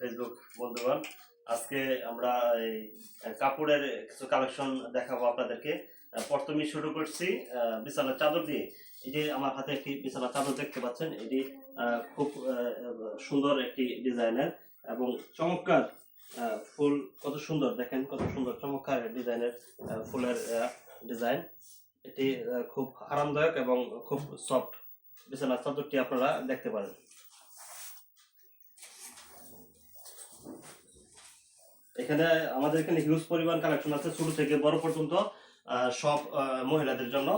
Facebook বন্ধুগণ আজকে আমরা এই কাপড়ের কিছু কালেকশন দেখাবো আপনাদেরকে। আহ, প্রথমেই শুরু করছি বিছানার চাদর দিয়ে। এই যে আমার হাতে একটি বিছানার চাদর দেখতে পাচ্ছেন এটি খুব সুন্দর একটি ডিজাইনের এবং চমৎকার ফুল কত সুন্দর দেখেন কত সুন্দর চমৎকার ডিজাইনের ফুলের ডিজাইন। এটি খুব আরামদায়ক এবং খুব সফট। বিছানার চাদরটি আপনারা দেখতে পারেন। এখানে আমাদের এখানে হিউজ পরিমাণ কালেকশন আছে ছোট থেকে বড় পর্যন্ত সব মহিলাদের জন্য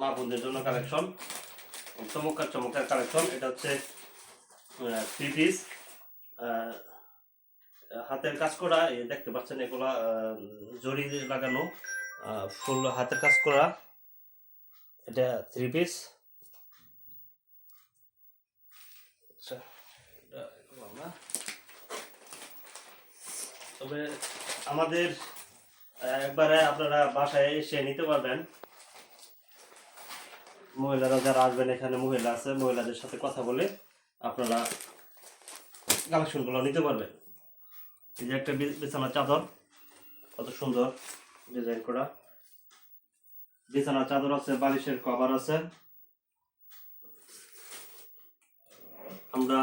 মা বোনদের জন্য কালেকশন চমৎকার চমৎকার কালেকশন এটা হচ্ছে থ্রি পিস হাতের কাজ করা দেখতে পাচ্ছেন এগুলা জরি লাগানো ফুল হাতের কাজ করা। এটা থ্রি পিস আচ্ছা তবে আমাদের একবারে আপনারা বাসায় এসে নিতে পারবেন। মহিলারা যারা আসবেন এখানে, মহিলা আছে, মহিলাদের সাথে কথা বলে আপনারা কালেকশনগুলো নিতে পারবেন। এই যে একটা বিছানার চাদর, কত সুন্দর ডিজাইন করা। বিছানার চাদর আছে, বালিশের কভার আছে। আমরা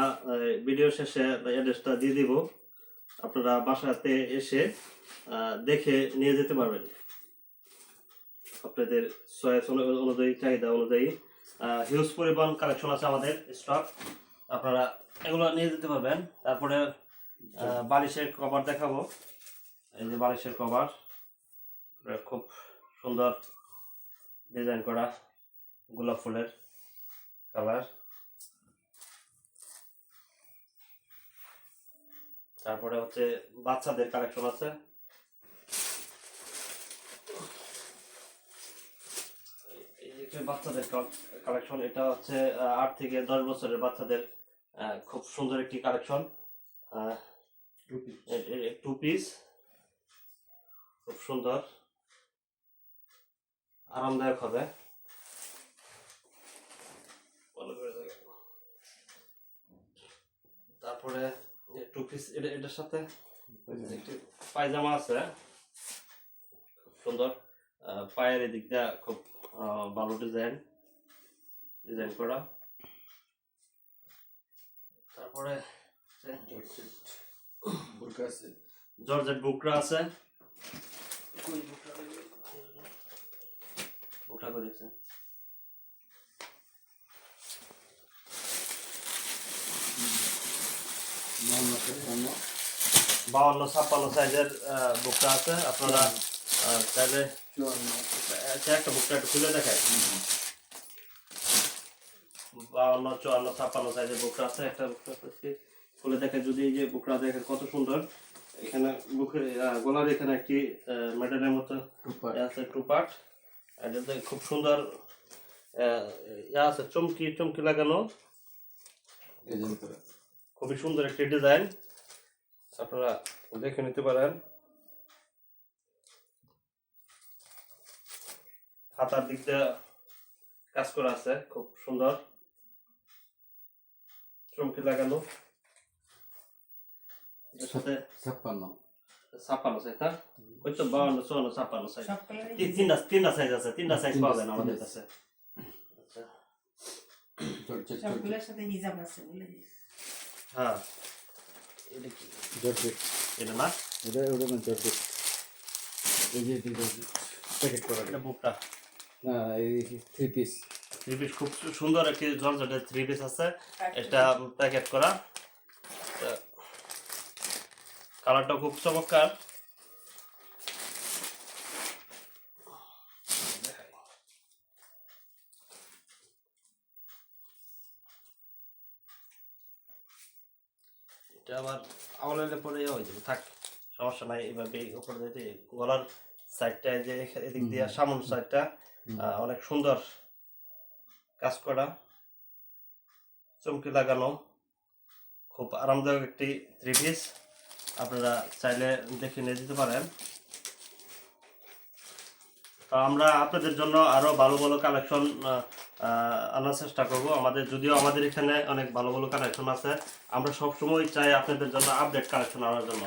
ভিডিও শেষে অ্যাড্রেসটা দিয়ে দিব। আপনারা বাসাতে এসে দেখে নিয়ে যেতে পারবেন। আপনাদের চয়েস অনুযায়ী, চাহিদা অনুযায়ী হিউজ পরিমাণ কালেকশন আছে আমাদের স্টক আপনারা এগুলো নিয়ে যেতে পারবেন। তারপরে বালিশের কভার দেখাবো। এই যে বালিশের কভার খুব সুন্দর ডিজাইন করা গোলাপ ফুলের কালার তারপরে হচ্ছে বাচ্চাদের কালেকশন আছে। এই যে বাচ্চাদের কালেকশন এটা হচ্ছে আট থেকে দশ বছরের বাচ্চাদের খুব সুন্দর একটি কালেকশন টু পিস খুব সুন্দর। আরামদায়ক হবে। তারপরে পিস এটা এটার সাথে পায়জামা আছে খুব সুন্দর পায়ের এদিক দিয়ে খুব ভালো ডিজাইন ডিজাইন করা তারপরে জর্জেট বুকরা আছে বুকরা করে বাউন্ন ছাপ্পান্ন সাইজের বুকটা আছে। আপনারা চাইলে আচ্ছা, একটা বুকটা একটু খুলে দেখায় বাউন্ন চুয়ান্ন ছাপ্পান্ন সাইজের বুকটা আছে। একটা বুকটা খুলে দেখে যদি এই যে বুকটা দেখেন কত সুন্দর। এখানে বুকের গলার এখানে একটি মেডেলের মতো আছে টু পার্ট এটাতে খুব সুন্দর ইয়া আছে চমকি চমকি লাগানো। খুবই সুন্দর একটি ডিজাইন। আপনারা দেখে নিতে পারেন। হাতার দিক দিয়ে কাজ করা আছে খুব সুন্দর। চমকি লাগানো। সাথে ছাপ্পান্ন। ছাপ্পান্ন সাইজ না? ওই তো বাউন্ন চুয়ান্ন ছাপ্পান্ন সাইজ তিন- তিনটা তিনটা সাইজ আছে তিনটা সাইজ তিনটা- পাবেন আমাদের কাছে। আচ্ছা জর্জেট জর্জেট সবগুলোর সাথে হিজাব আছে বলে দিস হ্যাঁ। এটা কি? জর্জেট এটা না? এটা ওটা না জর্জেট এই যে প্যাকেট করা। এটা বুকটা। না এই থ্রি পিস থ্রি পিস খুব সুন্দর একটি জর্জেটের থ্রি পিস আছে। এটা প্যাকেট করা। কালারটা খুব চমৎকার। এটা আবার আওয়ালে পরে ইয়ে হয়ে যাবে থাক সমস্যা নাই এভাবে উপরে দিতে গলার সাইডটা যে এদিক দিয়ে সামন সাইডটা অনেক সুন্দর কাজ করা চমকি লাগানো খুব আরামদায়ক একটি থ্রি পিস আপনারা চাইলে দেখে নিয়ে যেতে পারেন। তো আমরা আপনাদের জন্য আরও ভালো ভালো কালেকশন আনার চেষ্টা করব। আমাদের যদিও আমাদের এখানে অনেক ভালো ভালো কালেকশন আছে, আমরা সবসময় চাই আপনাদের জন্য আপডেট কালেকশন আনার জন্য।